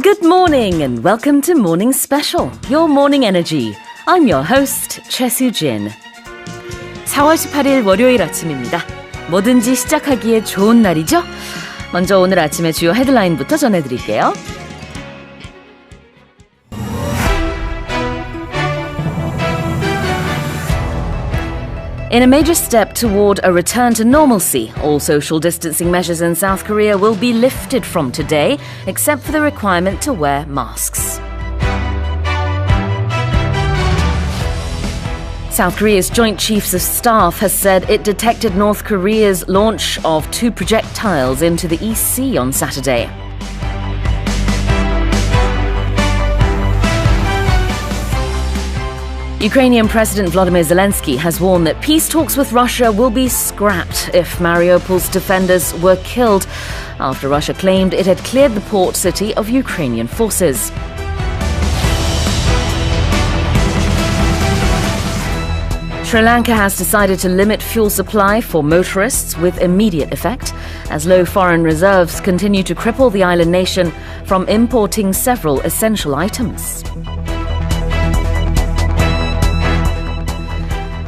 Good morning and welcome to Morning Special, your morning energy. I'm your host, Choi Soo-jin. 4월 18일 월요일 아침입니다. 뭐든지 시작하기에 좋은 날이죠? 먼저 오늘 아침의 주요 헤드라인부터 전해드릴게요. In a major step toward a return to normalcy, all social distancing measures in South Korea will be lifted from today, except for the requirement to wear masks. South Korea's Joint Chiefs of Staff has said it detected North Korea's launch of two projectiles into the East Sea on Saturday. Ukrainian President Vladimir Zelensky has warned that peace talks with Russia will be scrapped if Mariupol's defenders were killed after Russia claimed it had cleared the port city of Ukrainian forces. Sri Lanka has decided to limit fuel supply for motorists with immediate effect as low foreign reserves continue to cripple the island nation from importing several essential items.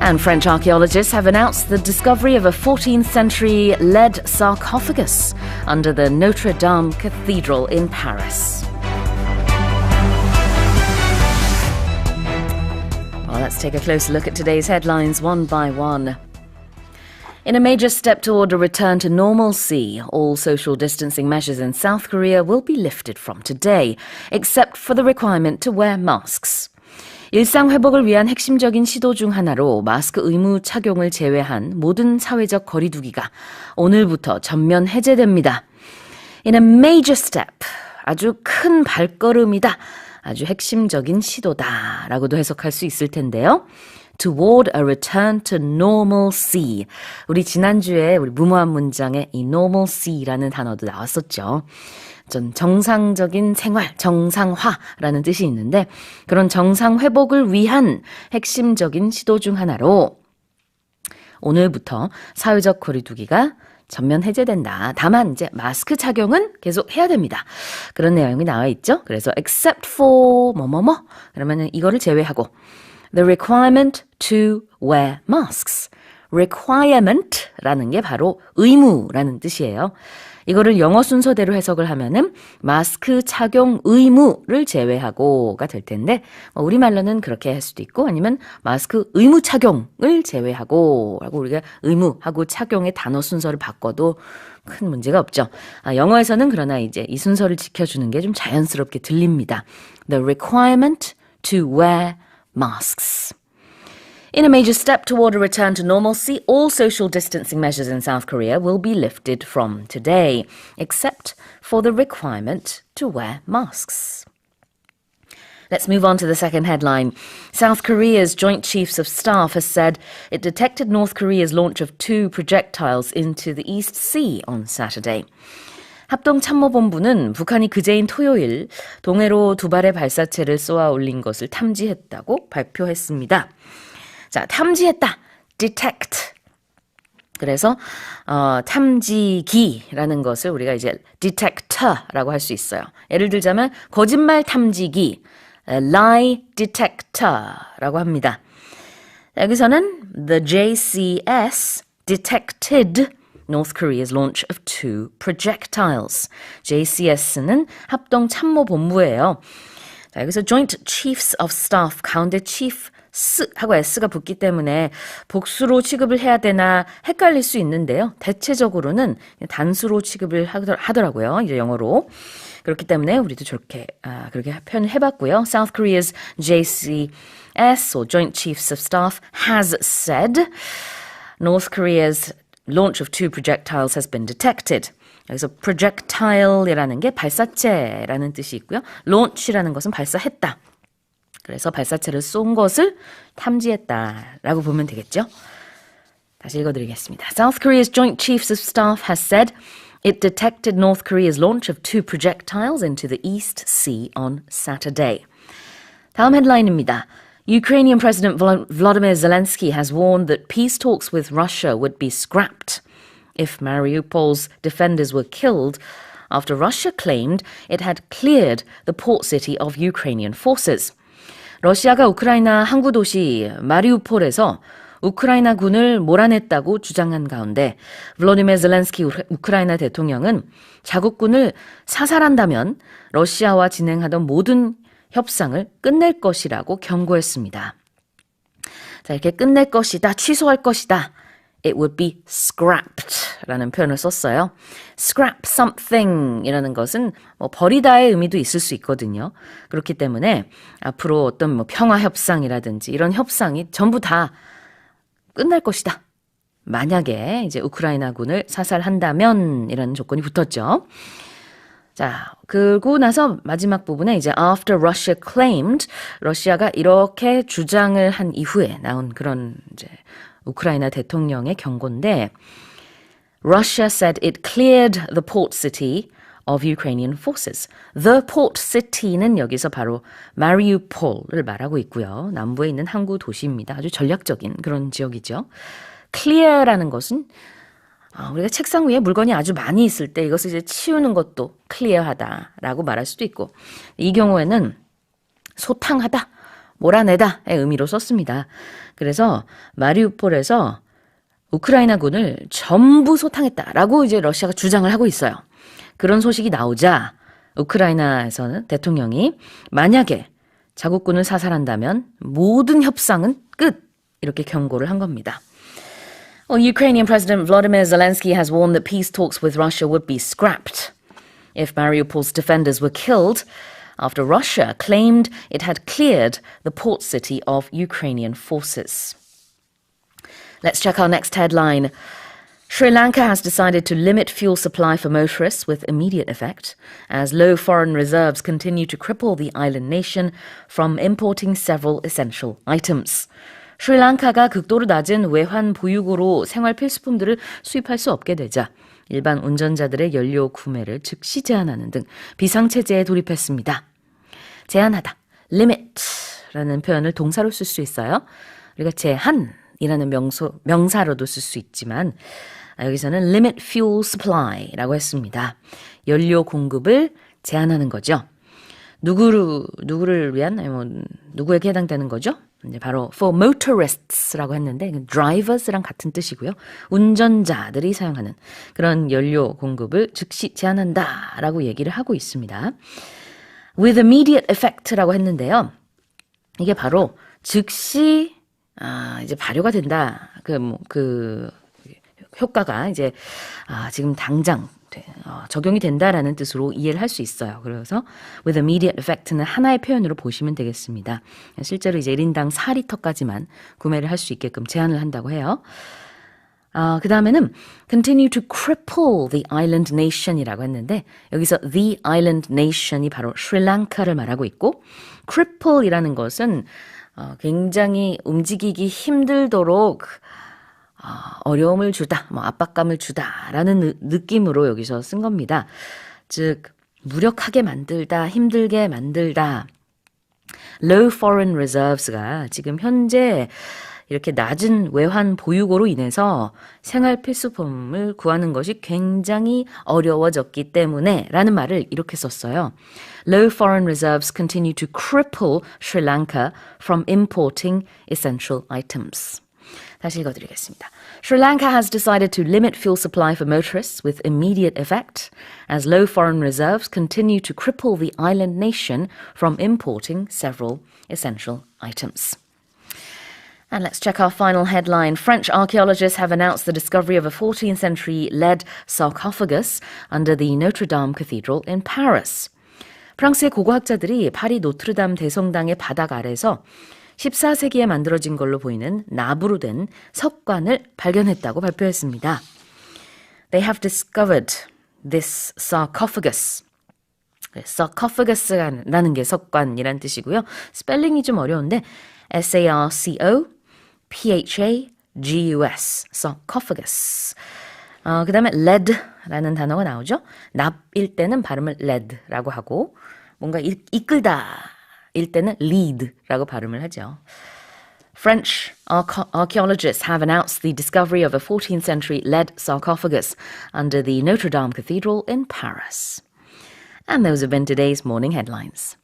And French archaeologists have announced the discovery of a 14th century lead sarcophagus under the Notre Dame Cathedral in Paris. Well, let's take a closer look at today's headlines one by one. In a major step toward a return to normalcy, all social distancing measures in South Korea will be lifted from today, except for the requirement to wear masks. 일상 회복을 위한 핵심적인 시도 중 하나로 마스크 의무 착용을 제외한 모든 사회적 거리두기가 오늘부터 전면 해제됩니다. In a major step, 아주 큰 발걸음이다. 아주 핵심적인 시도다. 라고도 해석할 수 있을 텐데요. Toward a return to normalcy. 우리 지난주에 우리 무모한 문장에 이 normalcy라는 단어도 나왔었죠. 전 정상적인 생활, 정상화라는 뜻이 있는데 그런 정상 회복을 위한 핵심적인 시도 중 하나로 오늘부터 사회적 거리두기가 전면 해제된다. 다만 이제 마스크 착용은 계속 해야 됩니다. 그런 내용이 나와 있죠. 그래서 except for 뭐뭐뭐 그러면은 이거를 제외하고 the requirement to wear masks. requirement라는 게 바로 의무라는 뜻이에요. 이거를 영어 순서대로 해석을 하면은 마스크 착용 의무를 제외하고가 될 텐데 뭐 우리말로는 그렇게 할 수도 있고 아니면 마스크 의무 착용을 제외하고 라고 우리가 의무하고 착용의 단어 순서를 바꿔도 큰 문제가 없죠. 아, 영어에서는 그러나 이제 이 순서를 지켜주는 게 좀 자연스럽게 들립니다. The requirement to wear masks. In a major step toward a return to normalcy, all social distancing measures in South Korea will be lifted from today, except for the requirement to wear masks. Let's move on to the second headline. South Korea's Joint Chiefs of Staff has said it detected North Korea's launch of two projectiles into the East Sea on Saturday. 합동참모본부는 북한이 그제인 토요일 동해로 두 발의 발사체를 쏘아 올린 것을 탐지했다고 발표했습니다. 자, 탐지했다. detect. 그래서 어, 탐지기라는 것을 우리가 이제 detector라고 할 수 있어요. 예를 들자면 거짓말 탐지기, lie detector라고 합니다. 여기서는 the JCS detected North Korea's launch of two projectiles. JCS는 합동 참모 본부예요. 자, 여기서 Joint Chiefs of Staff 가운데 Chief 스 하고 s가 붙기 때문에 복수로 취급을 해야 되나 헷갈릴 수 있는데요. 대체적으로는 단수로 취급을 하더라고요. 이제 영어로. 그렇기 때문에 우리도 저렇게 아, 그렇게 표현을 해봤고요. South Korea's JCS or Joint Chiefs of Staff has said North Korea's launch of two projectiles has been detected. 여기서 projectile이라는 게 발사체라는 뜻이 있고요. launch이라는 것은 발사했다. 그래서 발사체를 쏜 것을 탐지했다라고 보면 되겠죠. 다시 읽어드리겠습니다. South Korea's Joint Chiefs of Staff has said it detected North Korea's launch of two projectiles into the East Sea on Saturday. 다음 헤드라인입니다. Ukrainian President Vladimir Zelensky has warned that peace talks with Russia would be scrapped if Mariupol's defenders were killed after Russia claimed it had cleared the port city of Ukrainian forces. 러시아가 우크라이나 항구 도시 마리우폴에서 우크라이나 군을 몰아냈다고 주장한 가운데 블로디메 젤렌스키 우크라이나 대통령은 자국군을 사살한다면 러시아와 진행하던 모든 협상을 끝낼 것이라고 경고했습니다. 자, 이렇게 끝낼 것이다, 취소할 것이다. It would be scrapped 라는 표현을 썼어요. scrap something 이라는 것은 뭐 버리다의 의미도 있을 수 있거든요. 그렇기 때문에 앞으로 어떤 뭐 평화 협상이라든지 이런 협상이 전부 다 끝날 것이다. 만약에 이제 우크라이나군을 사살한다면 이라는 조건이 붙었죠. 자, 그러고 나서 마지막 부분에 이제 after Russia claimed 러시아가 이렇게 주장을 한 이후에 나온 그런 이제 우크라이나 대통령의 경고인데 Russia said it cleared the port city of Ukrainian forces. The port city는 여기서 바로 마리우폴을 말하고 있고요. 남부에 있는 항구 도시입니다. 아주 전략적인 그런 지역이죠. clear라는 것은 아, 우리가 책상 위에 물건이 아주 많이 있을 때 이것을 이제 치우는 것도 클리어하다라고 말할 수도 있고 이 경우에는 소탕하다, 몰아내다의 의미로 썼습니다. 그래서 마리우폴에서 우크라이나군을 전부 소탕했다라고 이제 러시아가 주장을 하고 있어요. 그런 소식이 나오자 우크라이나에서는 대통령이 만약에 자국군을 사살한다면 모든 협상은 끝 이렇게 경고를 한 겁니다. Well, Ukrainian President Vladimir Zelensky has warned that peace talks with Russia would be scrapped if Mariupol's defenders were killed after Russia claimed it had cleared the port city of Ukrainian forces. Let's check our next headline. Sri Lanka has decided to limit fuel supply for motorists with immediate effect as low foreign reserves continue to cripple the island nation from importing several essential items. 스리랑카가 극도로 낮은 외환 보유고로 생활 필수품들을 수입할 수 없게 되자 일반 운전자들의 연료 구매를 즉시 제한하는 등 비상체제에 돌입했습니다. 제한하다, limit라는 표현을 동사로 쓸 수 있어요. 우리가 제한이라는 명소, 명사로도 쓸 수 있지만 여기서는 limit fuel supply라고 했습니다. 연료 공급을 제한하는 거죠. 누구를 누구를 위한 뭐 누구에게 해당되는 거죠? 이제 바로 for motorists라고 했는데 drivers랑 같은 뜻이고요. 운전자들이 사용하는 그런 연료 공급을 즉시 제한한다라고 얘기를 하고 있습니다. with immediate effect라고 했는데요. 이게 바로 즉시 아, 이제 발효가 된다. 그, 뭐, 그, 효과가 이제, 아, 지금 당장 어, 적용이 된다라는 뜻으로 이해를 할 수 있어요. 그래서 with immediate effect는 하나의 표현으로 보시면 되겠습니다. 실제로 이제 1인당 4리터까지만 구매를 할 수 있게끔 제한을 한다고 해요. 아, 그 다음에는 continue to cripple the island nation이라고 했는데 여기서 the island nation이 바로 스리랑카를 말하고 있고 cripple이라는 것은 어, 굉장히 움직이기 힘들도록 어, 어려움을 주다, 뭐 압박감을 주다라는 느낌으로 여기서 쓴 겁니다. 즉 무력하게 만들다, 힘들게 만들다. low foreign reserves가 지금 현재 이렇게 낮은 외환 보유고로 인해서 생활 필수품을 구하는 것이 굉장히 어려워졌기 때문에 라는 말을 이렇게 썼어요. Low foreign reserves continue to cripple Sri Lanka from importing essential items. 다시 읽어드리겠습니다. Sri Lanka has decided to limit fuel supply for motorists with immediate effect as low foreign reserves continue to cripple the island nation from importing several essential items. And let's check our final headline. French archaeologists have announced the discovery of a 14th century lead sarcophagus under the Notre Dame Cathedral in Paris. 프랑스의 고고학자들이 파리 노트르담 대성당의 바닥 아래서 14세기에 만들어진 걸로 보이는 나부로 된 석관을 발견했다고 발표했습니다. They have discovered this sarcophagus. sarcophagus라는 게 석관이란 뜻이고요. 스펠링이 좀 어려운데 S-A-R-C-O P-H-A-G-U-S sarcophagus. 어, 그 다음에 lead라는 단어가 나오죠. 납일 때는 발음을 lead라고 하고 뭔가 이, 이끌다 일 때는 lead라고 발음을 하죠. French arche- archaeologists have announced the discovery of a 14th century lead sarcophagus under the Notre Dame Cathedral in Paris. And those have been today's morning headlines.